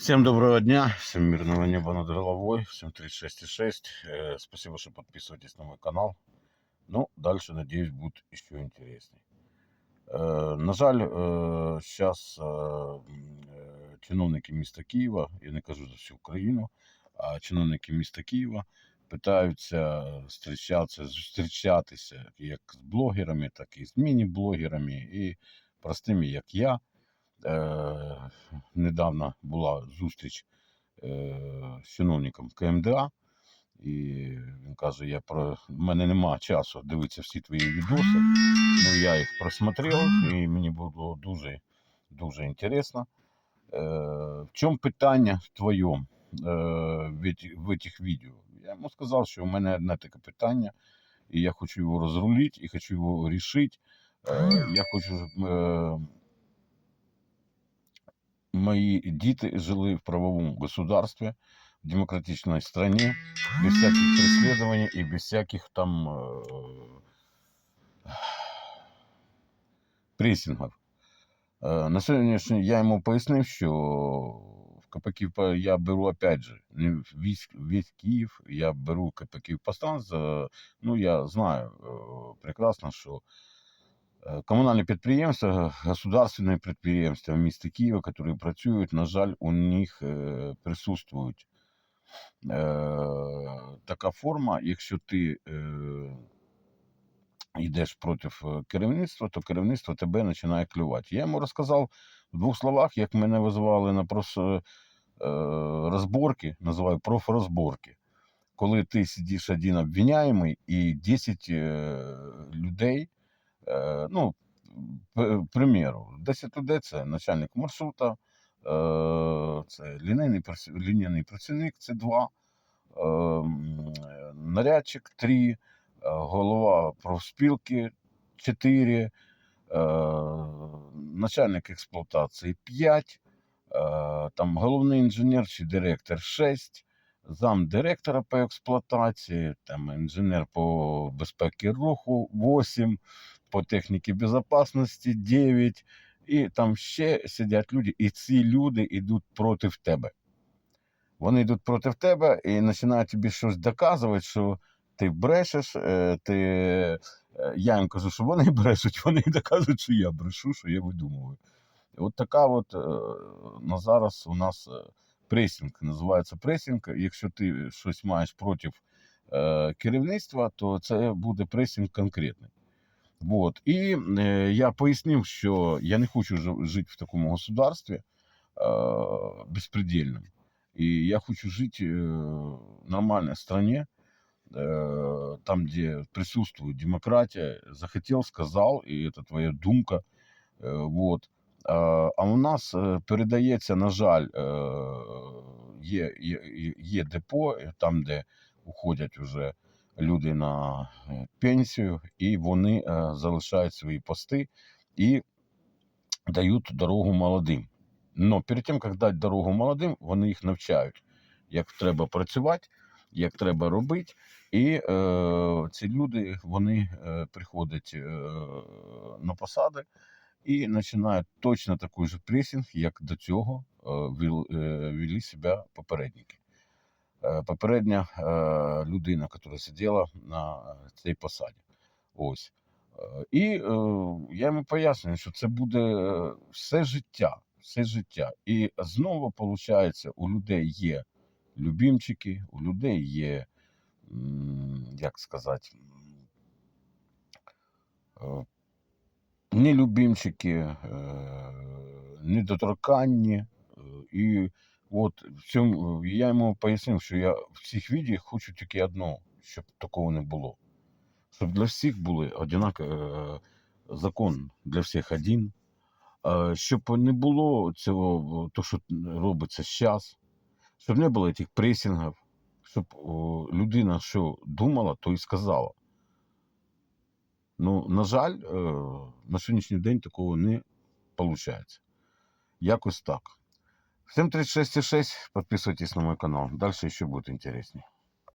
Всем доброго дня, всем мирного неба над головой, всем 36,6. Э, Спасибо, что подписываетесь на мой канал. Ну, дальше, надеюсь, будет еще интересней. Е, На жаль, зараз чиновники міста Києва, я не кажу за всю Україну, а чиновники міста Києва питаються зустрічатися як з блогерами, так і з міні-блогерами, і простими, як я. Е, Недавно була зустріч е, з чиновником КМДА, і він каже: я про в мене нема часу дивитися всі твої відоси. Ну, я їх просмотрел, і мені було дуже, дуже інтересно. Е, в чому питання в твоєму в, в этих відео? Я йому сказав, що у мене одне таке питання, і я хочу його розрулити, і хочу його рішити. Я хочу, е, мої діти жили в правовому государстві, в демократичній стране, без всяких преследований і без всяких там е, прессингов. Е, На сьогоднішній я йому пояснив, що в по- я беру опять же не весь, весь Київ, я беру КПКів Пастан. за- Ну, я знаю е, прекрасно, що комунальні підприємства, государственні підприємства в місті Києва, які працюють, на жаль, у них е, присутствують е, така форма, якщо ти е, йдеш проти е, керівництва, то керівництво тебе починає клювати. Я йому розказав в двох словах, як мене визивали на прос- е, розборки, називаю профрозборки. Коли ти сидиш один обвиняємий і 10 е, людей, е, ну, п- примеру, 10 людей це начальник маршрута, е, це лінійний, працівник, це два, е, е, нарядчик три, е, голова профспілки 4, е, начальник експлуатації 5, е, там головний інженер чи директор 6, зам директора по експлуатації, там інженер по безпеці руху 8, по техніці безпечності 9, і там ще сидять люди, і ці люди йдуть проти тебе. Вони йдуть проти тебе і починають тобі щось доказувати, що ти брешеш, е, ти... е, я їм кажу, що вони брешуть, вони доказують, що я брешу, що я видумую. От така от е, на зараз у нас пресінг, називається пресінг. Якщо ти щось маєш проти керівництва, то це буде пресінг конкретний. Вот. І е, я пояснив, що я не хочу жи- жити в такому государстві е, безпредельному. И я хочу жить э, в нормальной стране, э, там, где присутствует демократия. Захотел, сказал, и это твоя думка. Э, вот. А, а у нас е, передається, на жаль, е, є, є, є- є депо, е, там, де уходять вже люди на е, пенсію, і вони е, залишають свої пости і дають дорогу молодим. Но перед тим, як дати дорогу молодим, вони їх навчають, як треба працювати, як треба робити. І е, ці люди вони е, приходять е, на посади і починають точно такий же пресінг, як до цього е, е, вели себе попередники. Е, попередня е, людина, яка сиділа на цій посаді. Ось. І я йому пояснюю, що це буде все життя, все життя. І знову виходить, у людей є любімчики, у людей є, як сказати, нелюбімчики, недоторканні. І от в цьому я йому пояснив, що я в цих відео хочу тільки одного, щоб такого не було. Щоб для всіх були однакові е, закон для всіх один. Щоб не було цього, то, що робиться зараз, щоб не було цих пресінгів, щоб людина, що думала, то і сказала. Ну, на жаль, е, на сьогоднішній день такого не виходить. Якось так. Всем 36,6. Подписывайтесь на мой канал. Дальше еще будет интереснее.